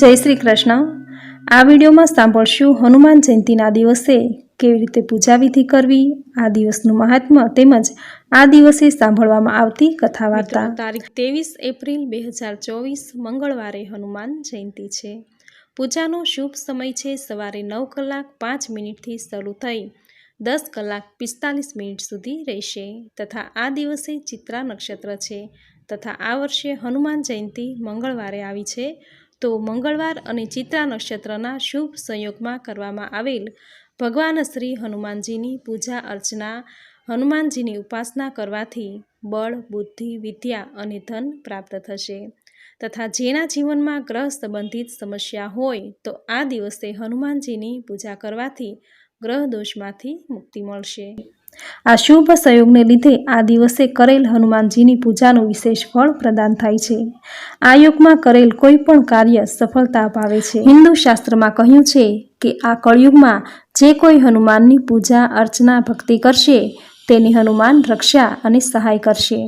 જય શ્રી કૃષ્ણ. આ વિડીયોમાં સાંભળશું હનુમાન જયંતીના દિવસે કેવી રીતે પૂજા વિધિ કરવી, આ દિવસનું મહાત્મ્ય તેમજ આ દિવસે સાંભળવામાં આવતી કથા વાર્તા તારીખ ત્રેવીસ એપ્રિલ બે હજાર ચોવીસ મંગળવારે હનુમાન જયંતી છે. પૂજાનો શુભ સમય છે. સવારે નવ કલાક પાંચ મિનિટથી શરૂ થઈ દસ કલાક પિસ્તાલીસ મિનિટ સુધી રહેશે તથા આ દિવસે ચિત્રા નક્ષત્ર છે તથા આ વર્ષે હનુમાન જયંતી મંગળવારે આવી છે. તો મંગળવાર અને ચિત્રા નક્ષત્રના શુભ સંયોગમાં કરવામાં આવેલ ભગવાન શ્રી હનુમાનજીની પૂજા અર્ચના, હનુમાનજીની ઉપાસના કરવાથી બળ, બુદ્ધિ, વિદ્યા અને ધન પ્રાપ્ત થશે. તથા જેના જીવનમાં ગ્રહ સંબંધિત સમસ્યા હોય તો આ દિવસે હનુમાનજીની પૂજા કરવાથી ગ્રહ દોષમાંથી મુક્તિ મળશે. આ શુભ સંયોગને લીધે આ દિવસે કરેલ હનુમાનજીની પૂજાનું વિશેષ ફળ પ્રદાન થાય છે. આ યુગમાં કરેલ કોઈ પણ કાર્ય સફળતા અપાવે છે. હિન્દુ શાસ્ત્રમાં કહ્યું છે કે આ કળયુગમાં જે કોઈ હનુમાનની પૂજા અર્ચના ભક્તિ કરશે, તેની હનુમાન રક્ષા અને સહાય કરશે.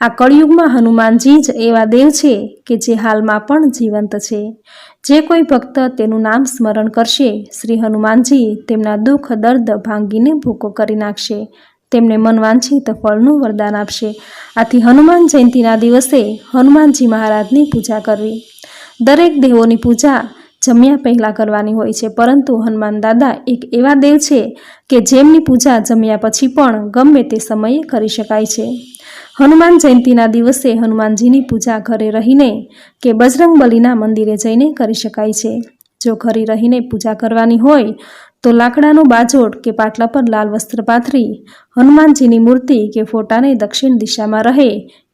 આ કળિયુગમાં હનુમાનજી જ એવા દેવ છે કે જે હાલમાં પણ જીવંત છે. જે કોઈ ભક્ત તેનું નામ સ્મરણ કરશે, શ્રી હનુમાનજી તેમના દુઃખ, દર્દ ભાંગીને ભૂકો કરી નાખશે. તેમને મનવાંછિત ફળનું વરદાન આપશે. આથી હનુમાન જયંતીના દિવસે હનુમાનજી મહારાજની પૂજા કરવી. દરેક દેવોની પૂજા જમ્યા પહેલાં કરવાની હોય છે. પરંતુ હનુમાન દાદા એક એવા દેવ છે કે જેમની પૂજા જમ્યા પછી પણ ગમે તે સમયે કરી શકાય છે. હનુમાન જયંતીના દિવસે હનુમાનજીની પૂજા ઘરે રહીને કે બજરંગ બલીના મંદિરે જઈને કરી શકાય છે. જો ઘરે રહીને પૂજા કરવાની હોય તો લાકડાનો બાજોટ કે પાટલા પર લાલ વસ્ત્ર પાથરી હનુમાનજીની મૂર્તિ કે ફોટાને દક્ષિણ દિશામાં રહે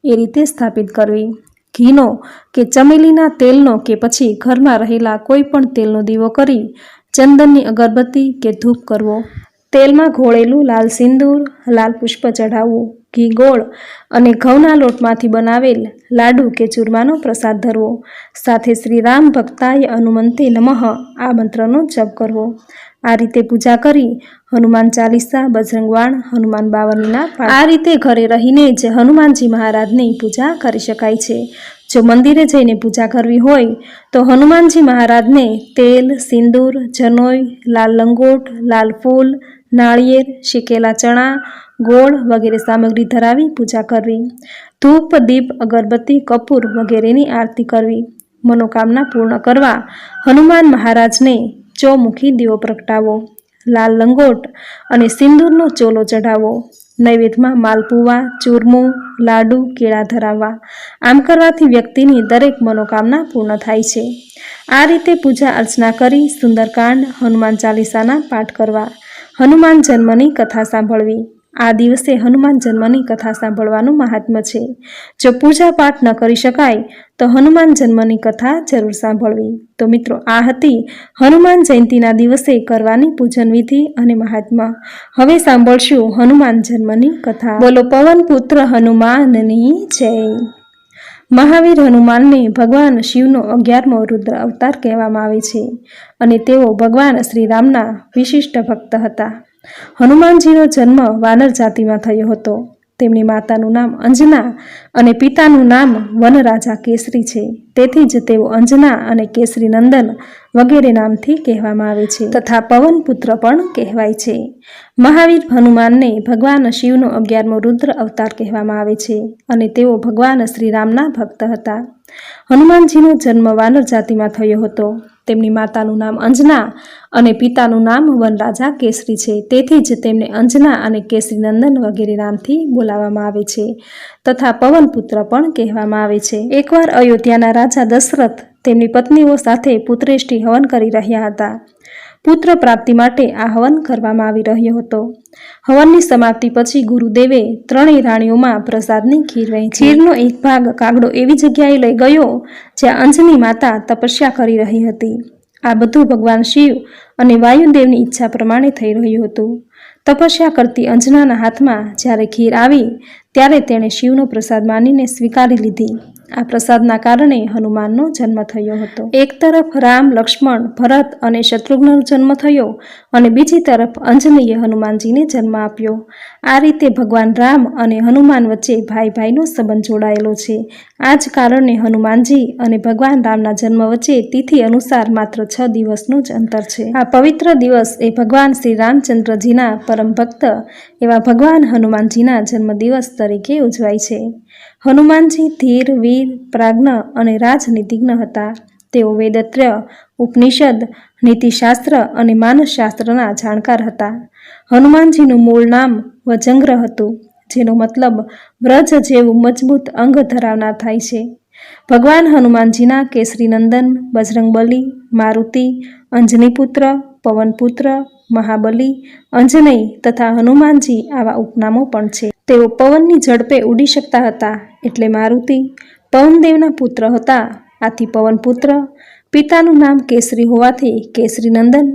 એ રીતે સ્થાપિત કરવી. ઘીનો કે ચમેલીના તેલનો કે પછી ઘરમાં રહેલા કોઈ પણ તેલનો દીવો કરી ચંદનની અગરબત્તી કે ધૂપ કરવો. તેલમાં ઘોળેલું લાલ સિંદૂર, લાલ પુષ્પ ચઢાવવું, ઘી ગોળ અને ઘઉંના લોટમાંથી બનાવેલ લાડુ કે ચૂરમાનો પ્રસાદ ધરવો. સાથે શ્રી રામ ભક્તાય હનુમંતે નમઃ, આ મંત્રનો જપ કરવો. આ રીતે પૂજા કરી હનુમાન ચાલીસા, બજરંગવાણ, હનુમાન બાવનીના આ રીતે ઘરે રહીને જ હનુમાનજી મહારાજની પૂજા કરી શકાય છે. જો મંદિરે જઈને પૂજા કરવી હોય, તો હનુમાનજી મહારાજને તેલ, સિંદૂર, જનોઈ, લાલ લંગોટ, લાલ ફૂલ નાળિયેર, શેકેલા ચણા, ગોળ વગેરે સામગ્રી ધરાવી પૂજા કરવી. ધૂપ, દીપ, અગરબત્તી, કપૂર વગેરેની આરતી કરવી. મનોકામના પૂર્ણ કરવા હનુમાન મહારાજને ચોમુખી દીવો પ્રગટાવો. લાલ લંગોટ અને સિંદૂરનો ચોલો ચઢાવવો નૈવેદ્યમાં માલપુવા ચૂરમું, લાડુ, કેળા ધરાવવા. આમ કરવાથી વ્યક્તિની દરેક મનોકામના પૂર્ણ થાય છે. આ રીતે પૂજા અર્ચના કરી સુંદરકાંડ, હનુમાન ચાલીસાના પાઠ કરવા. હનુમાન જન્મની કથા સાંભળવી. આ દિવસે હનુમાન જન્મની કથા સાંભળવાનું મહાત્મ્ય છે. જો પૂજા પાઠ ન કરી શકાય, તો હનુમાન જન્મની કથા જરૂર સાંભળવી. તો મિત્રો, આ હતી હનુમાન જયંતીના દિવસે કરવાની પૂજન વિધિ અને મહાત્મા હવે સાંભળશું હનુમાન જન્મની કથા. બોલો, પવન પુત્ર હનુમાનની જય. મહાવીર હનુમાનને ભગવાન શિવનો અગિયારમો રુદ્ર અવતાર કહેવામાં આવે છે અને તેઓ ભગવાન શ્રીરામના વિશિષ્ટ ભક્ત હતા. હનુમાનજીનો જન્મ વાનર જાતિમાં થયો હતો. તેમની માતાનું નામ અંજના અને પિતાનું નામ વનરાજા કેસરી છે. તેથી જ તેઓ અંજના અને કેસરી નંદન વગેરે નામથી કહેવામાં આવે છે તથા પવનપુત્ર પણ કહેવાય છે. મહાવીર હનુમાનને ભગવાન શિવનો અગિયારમો રુદ્ર અવતાર કહેવામાં આવે છે અને તેઓ ભગવાન શ્રીરામના ભક્ત હતા. હનુમાનજીનો જન્મ વાનર જાતિમાં થયો હતો. તેમની માતાનું નામ અંજના અને પિતાનું નામ વનરાજા કેસરી છે. તેથી જ તેમને અંજના અને કેસરી નંદન વગેરે નામથી બોલાવવામાં આવે છે તથા પવનપુત્ર પણ કહેવામાં આવે છે. એકવાર અયોધ્યાના રાજા દશરથ તેમની પત્નીઓ સાથે પુત્રેષ્ટિ હવન કરી રહ્યા હતા. પુત્ર પ્રાપ્તિ માટે આ હવન કરવામાં આવી રહ્યો હતો. હવનની સમાપ્તિ પછી ગુરુદેવે ત્રણેય રાણીઓમાં પ્રસાદની ખીર વહેંચી. ખીરનો એક ભાગ કાગડો એવી જગ્યાએ લઈ ગયો જ્યાં અંજની માતા તપસ્યા કરી રહી હતી. આ બધું ભગવાન શિવ અને વાયુદેવની ઈચ્છા પ્રમાણે થઈ રહ્યું હતું. તપસ્યા કરતી અંજનાના હાથમાં જ્યારે ખીર આવી, ત્યારે તેણે શિવનો પ્રસાદ માનીને સ્વીકારી લીધી. આ પ્રસાદના કારણે હનુમાનનો જન્મ થયો હતો. એક તરફ રામ, લક્ષ્મણ, ભરત અને શત્રુઘ્નનો જન્મ થયો અને બીજી તરફ અંજનીએ હનુમાનજીને જન્મ આપ્યો. આ રીતે ભગવાન રામ અને હનુમાન વચ્ચે ભાઈ ભાઈનો સંબંધ જોડાયેલો છે. આ જ કારણે હનુમાનજી અને ભગવાન રામના જન્મ વચ્ચે તિથિ અનુસાર માત્ર છ દિવસનું જ અંતર છે. આ પવિત્ર દિવસ એ ભગવાન શ્રી રામચંદ્રજીના પરમ ભક્ત એવા ભગવાન હનુમાનજીના જન્મદિવસ તરીકે ઉજવાય છે. હનુમાનજી ધીર, વીર, પ્રાજ્ઞ અને રાજનીતિજ્ઞ હતા. તેઓ વેદત્રય ઉપનિષદ, નીતિશાસ્ત્ર અને માનસશાસ્ત્રના જાણકાર હતા. હનુમાનજીનું મૂળ નામ વજંગ્ર હતું, જેનો મતલબ વ્રજ જેવું મજબૂત અંગ ધરાવનાર થાય છે. ભગવાન હનુમાનજીના કેસરીનંદન, બજરંગબલી, મારુતિ, અંજનીપુત્ર, પવનપુત્ર, મહાબલી અંજનય તથા હનુમાનજી આવા ઉપનામો પણ છે. તેઓ પવનની ઝડપે ઉડી શકતા હતા એટલે મારુતિ પવનદેવના પુત્ર હતા. આથી પવનપુત્ર પિતાનું નામ કેસરી હોવાથી કેસરી નંદન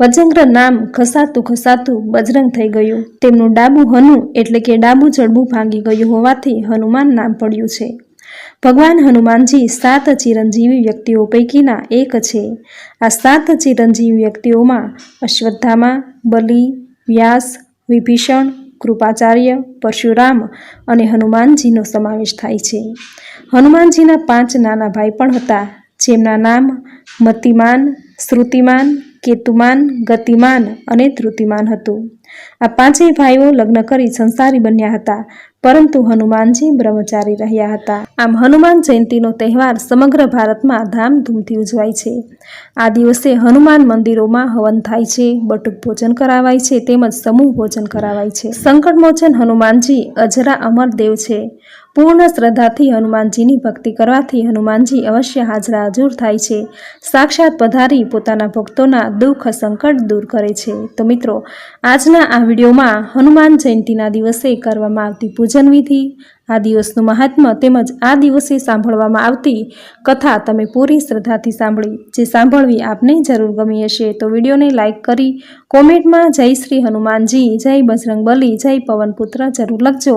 વજંગ્ર નામ ખસાતું ખસાતું બજરંગ થઈ ગયું. તેમનું ડાબું હનુ એટલે કે ડાબું જડબું ભાંગી ગયું હોવાથી હનુમાન નામ પડ્યું છે. ભગવાન હનુમાનજી સાત ચિરંજીવી વ્યક્તિઓ પૈકીના એક છે. આ સાત ચિરંજીવી વ્યક્તિઓમાં અશ્વત્થામા, બલિ, વ્યાસ, વિભીષણ કૃપાચાર્ય, પરશુરામ અને હનુમાનજીનો સમાવેશ થાય છે. હનુમાનજીના પાંચ નાના ભાઈ પણ હતા. જેમના નામ મતિમાન, શ્રુતિમાન, કેતુમાન, ગતિમાન અને ધૃતિમાન હતું. આ પાંચેય ભાઈઓ લગ્ન કરી સંસારી બન્યા હતા, પરંતુ હનુમાનજી બ્રહ્મચારી રહ્યા હતા. આમ હનુમાન જયંતીનો તહેવાર સમગ્ર ભારતમાં ધામધૂમથી ઉજવાય છે. આ દિવસે હનુમાન મંદિરોમાં હવન થાય છે, બટુક ભોજન કરાવાય છે, તેમજ સમૂહ ભોજન કરાવાય છે. સંકટમોચન હનુમાનજી અજરા અમર દેવ છે. પૂર્ણ શ્રદ્ધાથી હનુમાનજીની ભક્તિ કરવાથી હનુમાનજી અવશ્ય હાજરા હજૂર થાય છે. સાક્ષાત પધારી પોતાના ભક્તોના દુઃખ સંકટ દૂર કરે છે. તો મિત્રો, આજના આ વિડીયોમાં હનુમાન જયંતીના દિવસે કરવામાં આવતી પૂજન વિધિ, આ દિવસનું મહાત્મ્ય તેમજ આ દિવસે સાંભળવામાં આવતી કથા તમે પૂરી શ્રદ્ધાથી સાંભળી. જે સાંભળવી આપને જરૂર ગમી હશે તો વિડીયોને લાઇક કરી, કોમેન્ટમાં જય શ્રી હનુમાનજી, જય બજરંગબલી, જય પવનપુત્ર જરૂર લખજો.